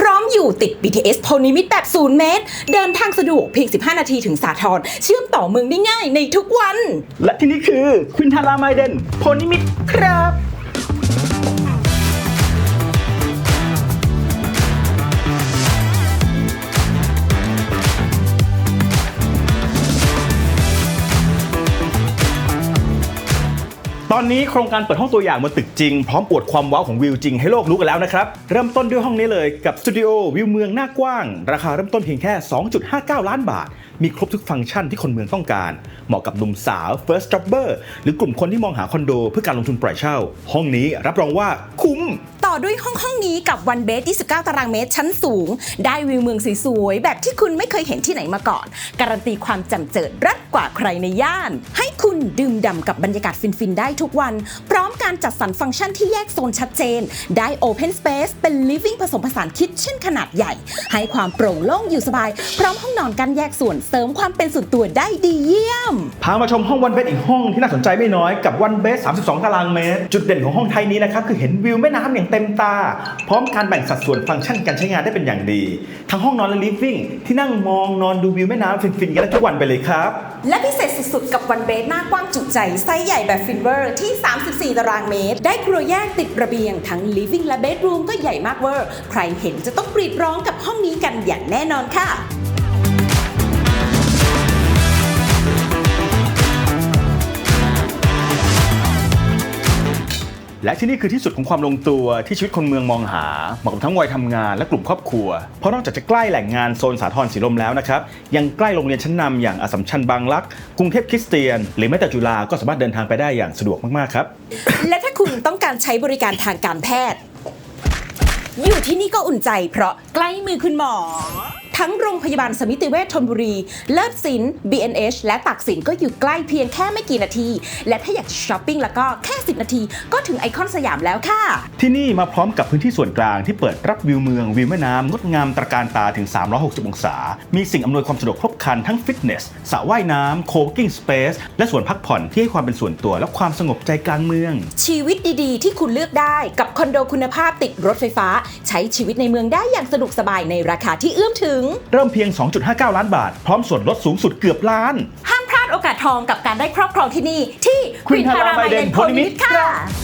พร้อมอยู่ติด BTS โพนิมิตแบบศูนย์เมตร เดินทางสะดวกเพียง 15 นาทีถึงสาทรเชื่อมต่อเมืองได้ง่ายในทุกวัน และที่นี่คือควินทาราไมเดนโพนิมิตครับ ตอนนี้โครงการเปิดห้องตัวอย่างบนตึกจริง พร้อมอวดความว้าวของวิวจริงให้โลกรู้กันแล้วนะครับ เริ่มต้นด้วยห้องนี้เลยกับสตูดิโอวิวเมืองหน้ากว้าง ราคาเริ่มต้นเพียงแค่ 2.59 ล้านบาท มีครบทุกฟังก์ชันที่คนเมืองต้องการ เหมาะกับหนุ่มสาว first jobber หรือกลุ่มคนที่มองหาคอนโดเพื่อการลงทุนปล่อยเช่า ห้องนี้รับรองว่าคุ้ม ต่อด้วยห้องห้องนี้กับวันเบส29 ตารางเมตรชั้นสูง ได้วิวเมืองสวยๆแบบที่คุณไม่เคยเห็นที่ไหนมาก่อน การันตีความจำเจิดรัดกว่าใครในย่าน ให้คุณดื่มด่ำกับบรรยากาศฟินๆได้ทุกวัน พร้อม การจัดสรรฟังก์ชันที่แยกโซนชัดเจน ได้ Open Space เป็น Living ผสมผสานคิ t เช่นขนาดใหญ่ ให้ความโปร่งโล่งอยู่สบาย พร้อมห้องนอนกันแยกส่วนเสริมความเป็นส่วนตัวได้ดีเยี่ยม พามาชมห้องวันเบสอีกห้องที่น่าสนใจไม่น้อยกับวันเบส32 ตารางเมตร จุดเด่นของห้องไทยนี้นะครับคือเห็นวิวแม่น้ำอย่างเต็มตา พร้อมการแบ่งสัดส่วนฟังก์ชันการใช้งานได้เป็นอย่างดี ทั้งห้องนอนและลิฟวิ่งที่นั่งมองนอนดูวิวแม่น้ำฟินๆกันได้ทุกวันไปเลยครับและพิเศษสุดๆ กับวันเบสหน้ากว้างจุใจไซส์ใหญ่แบบฟินเวอร์ที่ 34 ตารางเมตร ได้ครัวแยกติดระเบียง ทั้ง living และ bedroom ก็ใหญ่มากเวอร์ ใครเห็นจะต้องกรีดร้องกับห้องนี้กันอย่างแน่นอนค่ะ และที่นี่คือที่สุดของความลงตัวที่ชีวิตคนเมืองมองหาเหมาะกับทั้งวัยทำงานและกลุ่มครอบครัว เพราะนอกจากจะใกล้แหล่งงานโซนสาทรสีลมแล้วนะครับ ยังใกล้โรงเรียนชั้นนำอย่างอสสัมชัญบางรัก กรุงเทพคริสเตียน หรือแม้แต่จุฬาก็สามารถเดินทางไปได้อย่างสะดวกมากๆครับ และถ้าคุณต้องการใช้บริการทางการแพทย์ อยู่ที่นี่ก็อุ่นใจเพราะใกล้มือคุณหมอ ทั้งโรงพยาบาลสมิติเวชธนบุรี เลิศศิลป์ BNH และตักสินก็อยู่ใกล้เพียงแค่ไม่กี่นาที และถ้าอยากช้อปปิ้งแล้วก็แค่ 10 นาที ก็ถึงไอคอนสยามแล้วค่ะ ที่นี่มาพร้อมกับพื้นที่ส่วนกลางที่เปิดรับวิวเมืองวิวแม่น้ำงดงามตระการตาถึง 360 องศา มีสิ่งอำนวยความสะดวกครบครันทั้งฟิตเนสสระว่ายน้ำโคกิ้งสเปซและส่วนพักผ่อนที่ให้ความเป็นส่วนตัวและความสงบใจกลางเมือง ชีวิตดีๆ ที่คุณเลือกได้กับคอนโดคุณภาพติดรถไฟฟ้า ใช้ชีวิตในเมืองได้อย่างสะดวกสบายในราคาที่เอื้อมถึงเริ่มเพียง 2.59 ล้านบาท พร้อมส่วนลดสูงสุดเกือบล้าน ห้ามพลาดโอกาสทองกับการได้ครอบครองที่นี่ที่ Queen Queen Tara Tara Maiden Maiden โพนิมิต Ponimit ค่ะครับ